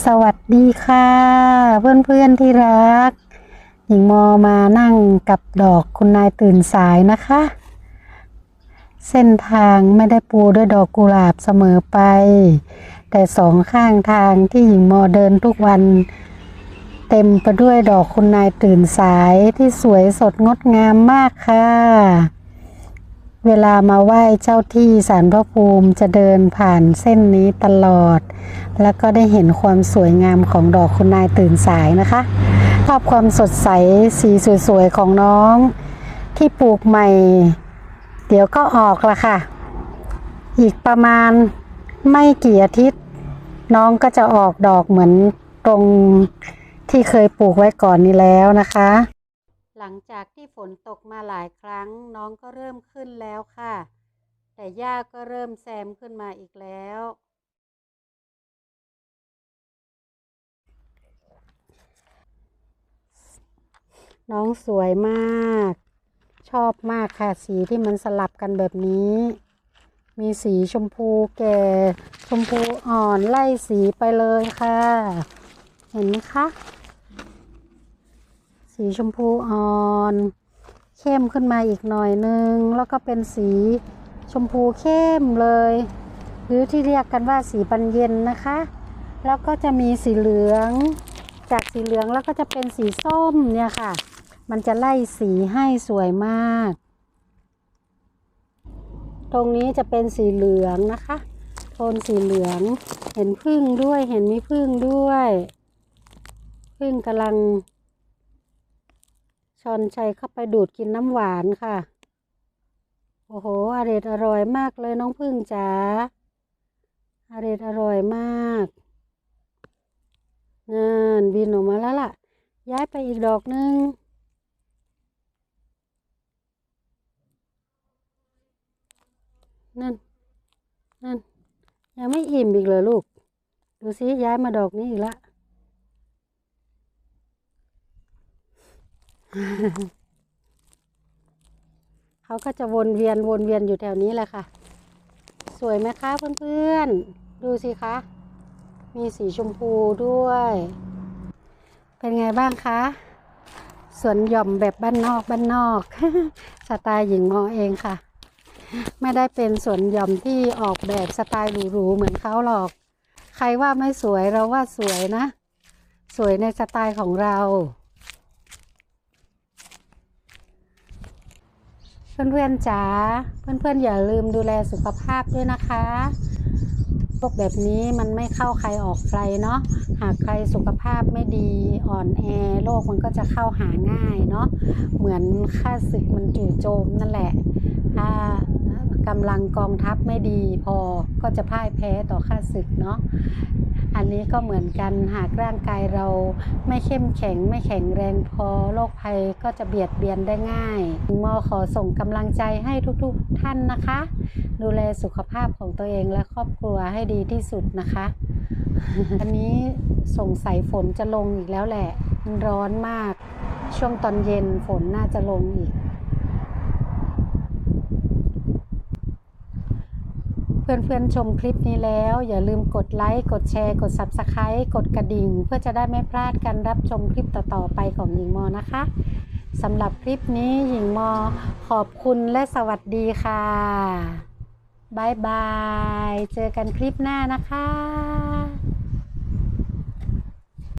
สวัสดีค่ะ เพื่อนๆที่รัก หญิงมอมานั่งกับดอกคุณนายตื่นสายนะคะ เส้นทางไม่ได้ปูด้วยดอกกุหลาบเสมอไป แต่สองข้างทางที่หญิงมอเดินทุกวัน เต็มไปด้วยดอกคุณนายตื่นสายที่สวยสดงดงามมากค่ะ เวลามาไหว้เจ้าที่สารพระภูมิจะเดินผ่านเส้นนี้ตลอด แล้วก็ได้เห็นความสวยงามของดอกคุณนายตื่นสายนะคะชอบความสดใสสีสวยๆของน้อง ที่ปลูกใหม่ เดี๋ยวก็ออกละค่ะ อีกประมาณไม่กี่อาทิตย์ น้องก็จะออกดอกเหมือนตรงที่เคยปลูกไว้ก่อนนี้แล้วนะคะ หลังจากที่ฝนตกมาหลายครั้งน้องก็เริ่มขึ้นแล้วค่ะ แต่หญ้าก็เริ่มแซมขึ้นมาอีกแล้ว น้องสวยมาก ชอบมากค่ะสีที่มันสลับกันแบบนี้ มีสีชมพูแก่ ชมพูอ่อนไล่สีไปเลยค่ะ เห็นไหมคะ สีชมพูอ่อน เข้มขึ้นมาอีกหน่อยนึง แล้วก็เป็นสีชมพูเข้มเลย หรือที่เรียกกันว่าสีปันเย็นนะคะ แล้วก็จะมีสีเหลือง จากสีเหลืองแล้วก็จะเป็นสีส้มเนี่ยค่ะ มันจะไล่สีให้สวยมาก ตรงนี้จะเป็นสีเหลืองนะคะ โทนสีเหลือง เห็นพึ่งด้วย เห็นมีพึ่งด้วย พึ่งกำลัง ชอนชัยเข้าไปดูดกินน้ำหวานค่ะ โอ้โหอร่อยอร่อยมากเลยน้องพึ่งจ๋าอร่อยอร่อยมากงานบินออกมาแล้วล่ะ ย้ายไปอีกดอกนึงนั่น นั่น ยังไม่อิ่มอีกเลยลูก ดูสิย้ายมาดอกนี้อีกละ เขาก็จะวนเวียนวนเวียนอยู่แถวนี้แหละค่ะ สวยไหมคะเพื่อนๆ ดูสิคะ มีสีชมพูด้วย เป็นไงบ้างคะสวนหย่อมแบบบ้านนอกบ้านนอกสไตล์หญิงมอเองค่ะ ไม่ได้เป็นสวนหย่อมที่ออกแบบสไตล์หรูๆเหมือนเขาหรอก ใครว่าไม่สวยเราว่าสวยนะ สวยในสไตล์ของเรา เพื่อนๆจ๋าเพื่อนๆอย่าลืมดูแลสุขภาพด้วยนะคะพวกแบบนี้มันไม่เข้าใครออกใครเนาะหากใครสุขภาพไม่ดีอ่อนแอโรคมันก็จะเข้าหาง่ายเนาะเหมือนค่าศึกมันจู่โจมนั่นแหละถ้า กำลังกองทัพไม่ดีพอก็จะพ่ายแพ้ต่อค่าศึกเนาะอันนี้ก็เหมือนกันหากร่างกายเราไม่เข้มแข็งไม่แข็งแรงพอโรคภัยก็จะเบียดเบียนได้ง่ายมอขอส่งกำลังใจให้ทุกๆท่านนะคะ ดูแลสุขภาพของตัวเองและครอบครัวให้ดีที่สุดนะคะอันนี้สงสัยฝนจะลงอีกแล้วแหละมันร้อนมาก ช่วงตอนเย็นฝนน่าจะลงอีก เพื่อนๆชมคลิปนี้แล้ว อย่าลืมกดไลค์ กดแชร์ กด Subscribe กดกระดิ่ง เพื่อจะได้ไม่พลาดการรับชมคลิปต่อๆไปของหญิงมอนะคะสำหรับคลิปนี้หญิงมอขอบคุณและสวัสดีค่ะบายบาย เจอกันคลิปหน้านะคะ